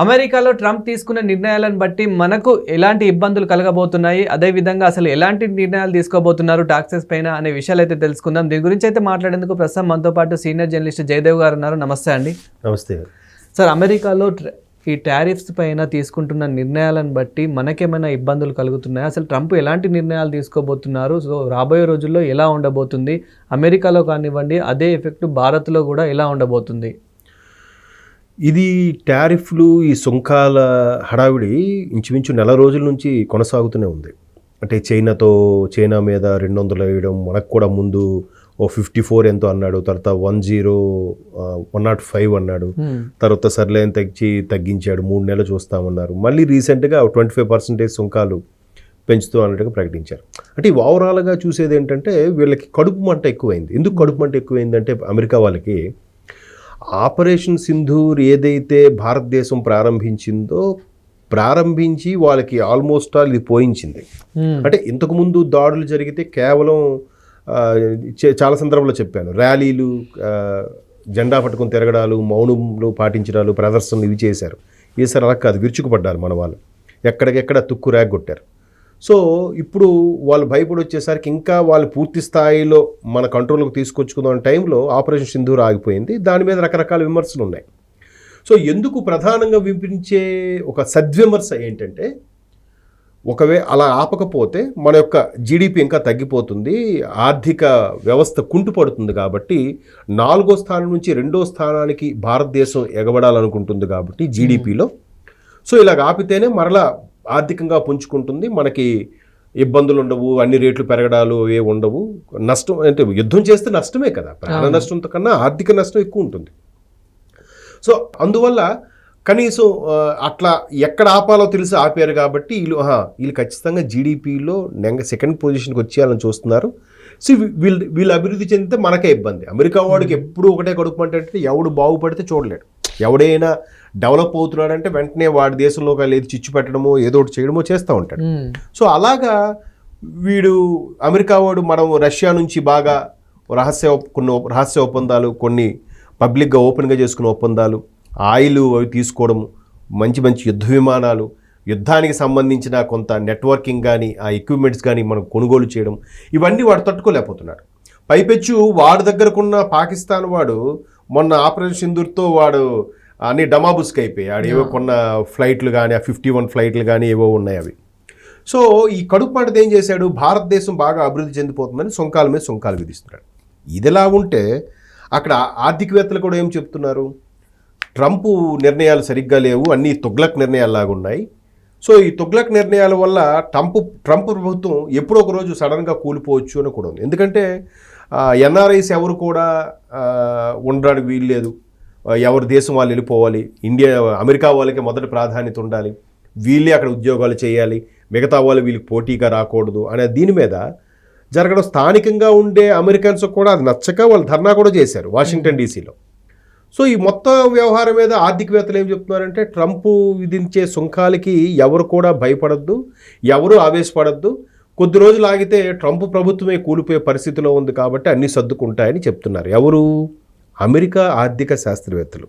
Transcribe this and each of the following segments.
అమెరికాలో ట్రంప్ తీసుకున్న నిర్ణయాలను బట్టి మనకు ఎలాంటి ఇబ్బందులు కలగబోతున్నాయి? అదేవిధంగా అసలు ఎలాంటి నిర్ణయాలు తీసుకోబోతున్నారు టాక్సెస్ పైన అనే విషయాలు అయితే తెలుసుకుందాం. దీని గురించి అయితే మాట్లాడేందుకు ప్రస్తుతం మనతో పాటు సీనియర్ జర్నలిస్ట్ జయదేవ్ గారు ఉన్నారు. నమస్తే అండి. నమస్తే. సార్ అమెరికాలో ఈ టారిఫ్స్ పైన తీసుకుంటున్న నిర్ణయాలను బట్టి మనకేమైనా ఇబ్బందులు కలుగుతున్నాయి? అసలు ట్రంప్ ఎలాంటి నిర్ణయాలు తీసుకోబోతున్నారు? సో రాబోయే రోజుల్లో ఎలా ఉండబోతుంది? అమెరికాలో కానివ్వండి అదే ఎఫెక్ట్ భారత్లో కూడా ఎలా ఉండబోతుంది? ఇది టారిఫ్లు ఈ సుంకాల హడావిడి ఇంచుమించు నెల రోజుల నుంచి కొనసాగుతూనే ఉంది. అంటే చైనాతో చైనా మీద రెండు వందలు వేయడం మనకు కూడా ముందు ఓ ఫిఫ్టీ ఫోర్ ఎంతో అన్నాడు తర్వాత one zero one nought five అన్నాడు. తర్వాత సర్లేని తగ్గి తగ్గించాడు మూడు నెలలు చూస్తామన్నారు. మళ్ళీ రీసెంట్గా ట్వంటీ ఫైవ్ పర్సెంటేజ్ సుంకాలు పెంచుతూ అన్నట్టుగా ప్రకటించారు. అంటే ఈ ఓవరాల్గా చూసేది ఏంటంటే వీళ్ళకి కడుపు మంట ఎక్కువైంది. ఎందుకు కడుపు మంట ఎక్కువైందంటే అమెరికా వాళ్ళకి ఆపరేషన్ సింధూర్ ఏదైతే భారతదేశం ప్రారంభించిందో ప్రారంభించి వాళ్ళకి ఆల్మోస్ట్ ఆల్ ఇది పోయించింది. అంటే ఇంతకుముందు దాడులు జరిగితే కేవలం చాలా సందర్భంలో చెప్పాను. ర్యాలీలు జెండా పట్టుకొని తిరగడాలు మౌనంలో పాటించడాలు ప్రదర్శనలు ఇవి చేశారు. ఈసారి అలా కాదు విరుచుకుపడ్డారు మన వాళ్ళు. ఎక్కడికెక్కడ తుక్కు రేగొట్టారు సో ఇప్పుడు వాళ్ళు భయపడి వచ్చేసరికి ఇంకా వాళ్ళు పూర్తి స్థాయిలో మన కంట్రోల్కి తీసుకొచ్చుకుందాం టైంలో ఆపరేషన్ సింధూర్ ఆగిపోయింది. దాని మీద రకరకాల విమర్శలు ఉన్నాయి సో ఎందుకు ప్రధానంగా వినిపించే ఒక సద్విమర్శ ఏంటంటే ఒకవే అలా ఆపకపోతే మన యొక్క జీడిపి ఇంకా తగ్గిపోతుంది ఆర్థిక వ్యవస్థ కుంటుపడుతుంది కాబట్టి నాలుగో స్థానం నుంచి రెండో స్థానానికి భారతదేశం ఎగబడాలనుకుంటుంది కాబట్టి జీడిపిలో. సో ఇలాగ ఆపితేనే మరలా ఆర్థికంగా పుంజుకుంటుంది. మనకి ఇబ్బందులు ఉండవు అన్ని రేట్లు పెరగడాలు ఏ ఉండవు. నష్టం అంటే యుద్ధం చేస్తే నష్టమే కదా. ప్రాణ నష్టంతో కన్నా ఆర్థిక నష్టం ఎక్కువ ఉంటుంది. సో అందువల్ల కనీసం అట్లా ఎక్కడ ఆపాలో తెలిసి ఆపారు కాబట్టి వీళ్ళు వీళ్ళు ఖచ్చితంగా జీడిపిలో నెంగ సెకండ్ పొజిషన్కి వచ్చేయాలని చూస్తున్నారు. సో వీళ్ళు వీళ్ళు అభివృద్ధి చెందితే మనకే ఇబ్బంది. అమెరికా వాడికి ఎప్పుడు ఒకటే కడుపు అంటే ఎవడు బాగుపడితే చూడలేడు. ఎవడైనా డెవలప్ అవుతున్నాడంటే వెంటనే వాడి దేశంలోకి లేదు చిచ్చు పెట్టడమో ఏదో ఒకటి చేయడమో చేస్తూ ఉంటాడు. సో అలాగా వీడు అమెరికా వాడు మనం రష్యా నుంచి బాగా రహస్య కొన్ని రహస్య ఒప్పందాలు కొన్ని పబ్లిక్గా ఓపెన్గా చేసుకున్న ఒప్పందాలు ఆయిల్ అవి తీసుకోవడం మంచి మంచి యుద్ధ విమానాలు యుద్ధానికి సంబంధించిన కొంత నెట్వర్కింగ్ కానీ ఆ ఎక్విప్మెంట్స్ కానీ మనం కొనుగోలు చేయడం ఇవన్నీ వాడు తట్టుకోలేకపోతున్నాడు. పైపెచ్చు వాడి దగ్గరకున్న పాకిస్తాన్ వాడు మొన్న ఆపరేషన్ సింధూర్తో వాడు అన్ని డమాబుస్కి అయిపోయాడు ఏవో కొన్న ఫ్లైట్లు కానీ ఆ ఫిఫ్టీ వన్ ఫ్లైట్లు కానీ ఏవో ఉన్నాయి అవి. సో ఈ కడుపు పంటది ఏం చేశాడు? భారతదేశం బాగా అభివృద్ధి చెందిపోతుందని సుంకాల మీద సుంకాలు విధిస్తున్నాడు. ఇదిలా ఉంటే అక్కడ ఆర్థికవేత్తలు కూడా ఏం చెప్తున్నారు? ట్రంప్ నిర్ణయాలు సరిగ్గా లేవు అన్నీ తుగ్లక్ నిర్ణయాల్లాగా ఉన్నాయి. సో ఈ తుగ్లక్ నిర్ణయాల వల్ల ట్రంప్ ట్రంప్ ప్రభుత్వం ఎప్పుడో ఒక రోజు సడన్గా కూలిపోవచ్చు అని కూడా ఉంది. ఎందుకంటే ఎన్ఆర్ఐస్ ఎవరు కూడా ఉండడానికి వీల్లేదు. ఆ, ఎవరి దేశం వాళ్ళు వెళ్ళిపోవాలి. ఇండియా అమెరికా వాళ్ళకి మొదటి ప్రాధాన్యత ఉండాలి. వీళ్ళే అక్కడ ఉద్యోగాలు చేయాలి. మిగతా వాళ్ళు వీళ్ళకి పోటీగా రాకూడదు అనే దీని మీద జరగడం స్థానికంగా ఉండే అమెరికన్స్ కూడా అది నచ్చక వాళ్ళు ధర్నా కూడా చేశారు వాషింగ్టన్ డీసీలో. సో ఈ మొత్తం వ్యవహారం మీద ఆర్థికవేత్తలు ఏం చెప్తున్నారంటే ట్రంప్ విధించే సుంకాలకి ఎవరు కూడా భయపడద్దు ఎవరు ఆవేశపడద్దు కొద్ది రోజులు ఆగితే ట్రంప్ ప్రభుత్వమే కూలిపోయే పరిస్థితిలో ఉంది కాబట్టి అన్నీ సర్దుకుంటాయని చెప్తున్నారు. ఎవరు? అమెరికా ఆర్థిక శాస్త్రవేత్తలు.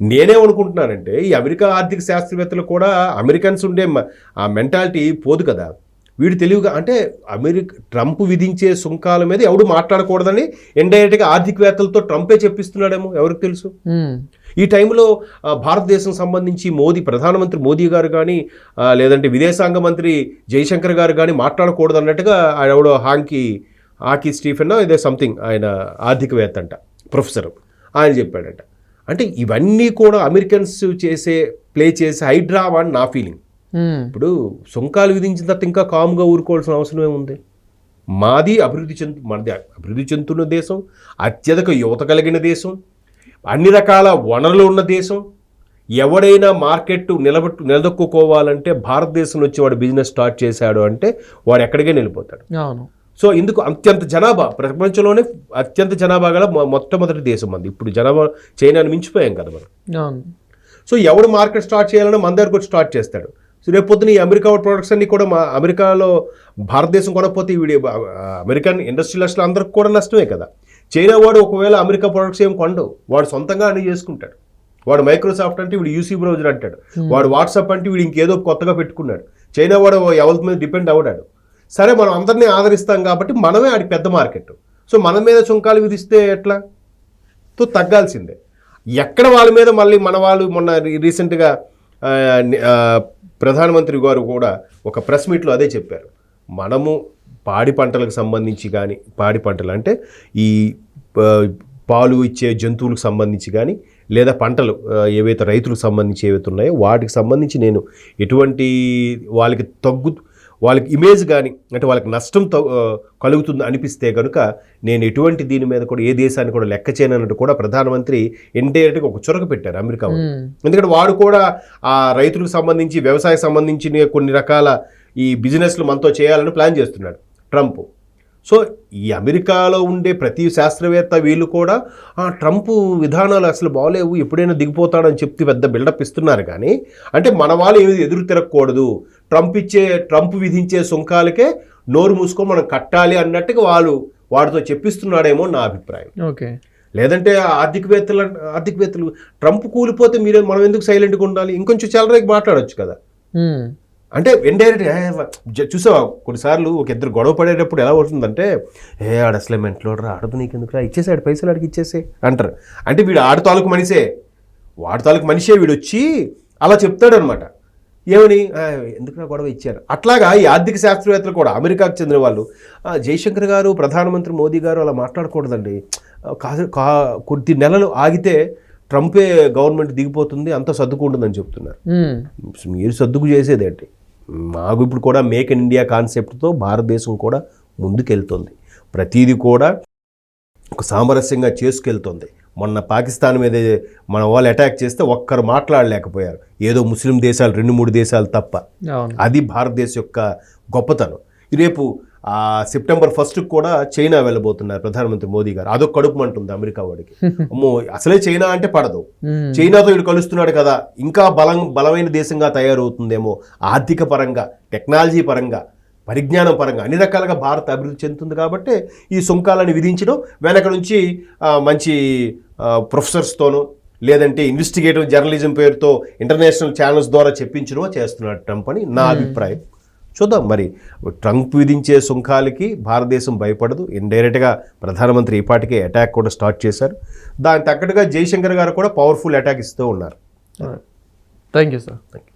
నేనేమనుకుంటున్నానంటే ఈ అమెరికా ఆర్థిక శాస్త్రవేత్తలు కూడా అమెరికన్స్ ఉండే మ- ఆ మెంటాలిటీ పోదు కదా. వీడు తెలివిగా అంటే అమెరికా ట్రంప్ విధించే సుంకాల మీద ఎవడు మాట్లాడకూడదని ఇండైరెక్ట్గా ఆర్థికవేత్తలతో ట్రంపే చెప్పిస్తున్నాడేమో ఎవరికి తెలుసు? ఈ టైంలో భారతదేశం సంబంధించి మోదీ ప్రధానమంత్రి మోదీ గారు కానీ లేదంటే విదేశాంగ మంత్రి జయశంకర్ గారు కానీ మాట్లాడకూడదు అన్నట్టుగా ఆయన ఎవడో హాంకి ఆకి స్టీఫెన్ ఇదే సంథింగ్ ఆయన ఆర్థికవేత్త అంట ప్రొఫెసర్. ఆయన చెప్పాడట. అంటే ఇవన్నీ కూడా అమెరికన్స్ చేసే ప్లే చేసే హైడ్రామా అని నా ఫీలింగ్. ఇప్పుడు సుంకాలు విధించిన తర్వాత ఇంకా కామ్గా ఊరుకోవాల్సిన అవసరం ఏముంది? మాది అభివృద్ధి చెందు మనది అభివృద్ధి చెందుతున్న దేశం అత్యధిక యువత కలిగిన దేశం అన్ని రకాల వనరులు ఉన్న దేశం. ఎవడైనా మార్కెట్ నిలబెట్టు నిలదొక్కుకోవాలంటే భారతదేశం నుంచి వాడు బిజినెస్ స్టార్ట్ చేశాడు అంటే వాడు ఎక్కడికే వెళ్ళిపోతాడు. అవును. సో ఇందుకు అత్యంత జనాభా ప్రపంచంలోనే అత్యంత జనాభా గల మొట్టమొదటి దేశం మంది ఇప్పుడు జనాభా చైనాను మించిపోయాం కదా మనం. సో ఎవడు మార్కెట్ స్టార్ట్ చేయాలన్నా మన దగ్గర కూడా స్టార్ట్ చేస్తాడు. సో రేపు పొద్దున ఈ అమెరికా ప్రొడక్ట్స్ అన్ని కూడా మా అమెరికాలో భారతదేశం కొనకపోతే వీడి అమెరికన్ ఇండస్ట్రియలిస్టులు అందరికి కూడా నష్టమే కదా. చైనా వాడు ఒకవేళ అమెరికా ప్రొడక్ట్స్ ఏం కొండవు వాడు సొంతంగా అన్ని చేసుకుంటాడు. వాడు మైక్రోసాఫ్ట్ అంటే వీడు యూసీ బ్రౌజర్ అంటాడు. వాడు వాట్సాప్ అంటే వీడు ఇంకేదో కొత్తగా పెట్టుకున్నాడు. చైనా వాడు ఎవరి మీద డిపెండ్ అవ్వడాడు. సరే మనం అందరినీ ఆదరిస్తాం కాబట్టి మనమే ఆడి పెద్ద మార్కెట్. సో మన మీద సుంకాలు విధిస్తే ఎట్లా? తో తగ్గాల్సిందే. ఎక్కడ వాళ్ళ మీద మళ్ళీ మన వాళ్ళు మొన్న రీసెంట్గా ప్రధానమంత్రి గారు కూడా ఒక ప్రెస్ మీట్లో అదే చెప్పారు. మనము పాడి పంటలకు సంబంధించి కానీ పాడి పంటలు అంటే ఈ పాలు ఇచ్చే జంతువులకు సంబంధించి కానీ లేదా పంటలు ఏవైతే రైతులకు సంబంధించి ఏవైతే ఉన్నాయో వాటికి సంబంధించి నేను ఎటువంటి వాళ్ళకి తగ్గు వాళ్ళకి ఇమేజ్ కానీ అంటే వాళ్ళకి నష్టం కలుగుతుంది అనిపిస్తే కనుక నేను ఎటువంటి దీని మీద కూడా ఏ దేశాన్ని కూడా లెక్క చేయనన్నట్టు కూడా ప్రధానమంత్రి ఇండైరెక్ట్గా ఒక చొరక పెట్టారు అమెరికా. ఎందుకంటే వాడు కూడా ఆ రైతులకు సంబంధించి వ్యవసాయ సంబంధించిన కొన్ని రకాల ఈ బిజినెస్లు మనతో చేయాలని ప్లాన్ చేస్తున్నాడు ట్రంప్ సో ఈ అమెరికాలో ఉండే ప్రతి శాస్త్రవేత్త వీళ్ళు కూడా ఆ ట్రంప్ విధానాలు అసలు బాగలేవు ఎప్పుడైనా దిగిపోతాడని చెప్తే పెద్ద బిల్డప్ ఇస్తున్నారు కానీ అంటే మన వాళ్ళు ఏమి ఎదురు తిరగకూడదు. ట్రంప్ ఇచ్చే ట్రంప్ విధించే సుంకాలకే నోరు మూసుకొని మనం కట్టాలి అన్నట్టుగా వాళ్ళు వాడితో చెప్పిస్తున్నాడేమో నా అభిప్రాయం. ఓకే. లేదంటే ఆర్థికవేత్తలు ఆర్థికవేత్తలు ట్రంప్ కూలిపోతే మీరే మనం ఎందుకు సైలెంట్గా ఉండాలి? ఇంకొంచెం చల్లరేకి మాట్లాడొచ్చు కదా. అంటే ఇండైరెక్ట్ చూసావా కొన్నిసార్లు ఒక ఇద్దరు గొడవ పడేటప్పుడు ఎలా అవుతుందంటే ఏ ఆడ అసలే మెంట్లో రా ఆడదు నీకు ఎందుకు ఇచ్చేసాడు పైసలు ఆడికి ఇచ్చేసే అంటారు. అంటే వీడు ఆడ తాలూకు మనిషే. వాడి తాలూకు మనిషే వీడు వచ్చి అలా చెప్తాడు అనమాట ఏమని? "ఆ, ఎందుకురా గొడవ ఇచ్చారు? అట్లాగా ఈ ఆర్థిక శాస్త్రవేత్తలు కూడా అమెరికాకు చెందిన వాళ్ళు "ఆ, జయశంకర్ గారు ప్రధానమంత్రి మోదీ గారు అలా మాట్లాడకూడదండి. కా కొద్ది నెలలు ఆగితే ట్రంపే గవర్నమెంట్ దిగిపోతుంది అంతా సర్దుకుంటుందని చెప్తున్నారు. మీరు సర్దుకు చేసేదేంటి? మాకు ఇప్పుడు కూడా మేక్ ఇన్ ఇండియా కాన్సెప్ట్తో భారతదేశం కూడా ముందుకెళ్తుంది. ప్రతీది కూడా ఒక సామరస్యంగా చేసుకెళ్తుంది. మొన్న పాకిస్తాన్ మీద మన వాళ్ళు అటాక్ చేస్తే ఒక్కరు మాట్లాడలేకపోయారు. ఏదో ముస్లిం దేశాలు రెండు మూడు దేశాలు తప్ప. అది భారతదేశం యొక్క గొప్పతనం. రేపు సెప్టెంబర్ ఫస్ట్ కూడా చైనా వెళ్ళబోతున్నారు ప్రధానమంత్రి మోదీ గారు. అదొక కడుపు అంటుంది అమెరికా వాడికి. అమ్మో అసలే చైనా అంటే పడదు. చైనాతో వీడు కలుస్తున్నాడు కదా. ఇంకా బలం బలమైన దేశంగా తయారవుతుందేమో ఆర్థిక పరంగా టెక్నాలజీ పరంగా పరిజ్ఞానం పరంగా అన్ని రకాలుగా భారత్ అభివృద్ధి చెందుతుంది కాబట్టి ఈ సుంకాలను విధించడం వెనక నుంచి ఆ, మంచి ఆ, ప్రొఫెసర్స్తోనూ లేదంటే ఇన్వెస్టిగేటివ్ జర్నలిజం పేరుతో ఇంటర్నేషనల్ ఛానల్స్ ద్వారా చెప్పించడమో చేస్తున్నాడు ట్రంప్ అని నా అభిప్రాయం. చూద్దాం. మరి ట్రంప్ విధించే సుంకాలకి భారతదేశం భయపడదు. ఇండైరెక్ట్గా ప్రధానమంత్రి ఈపాటికే అటాక్ కూడా స్టార్ట్ చేశారు. దానికి తగ్గట్టుగా జైశంకర్ గారు కూడా పవర్ఫుల్ అటాక్ ఇస్తూ ఉన్నారు. Thank you sir thank you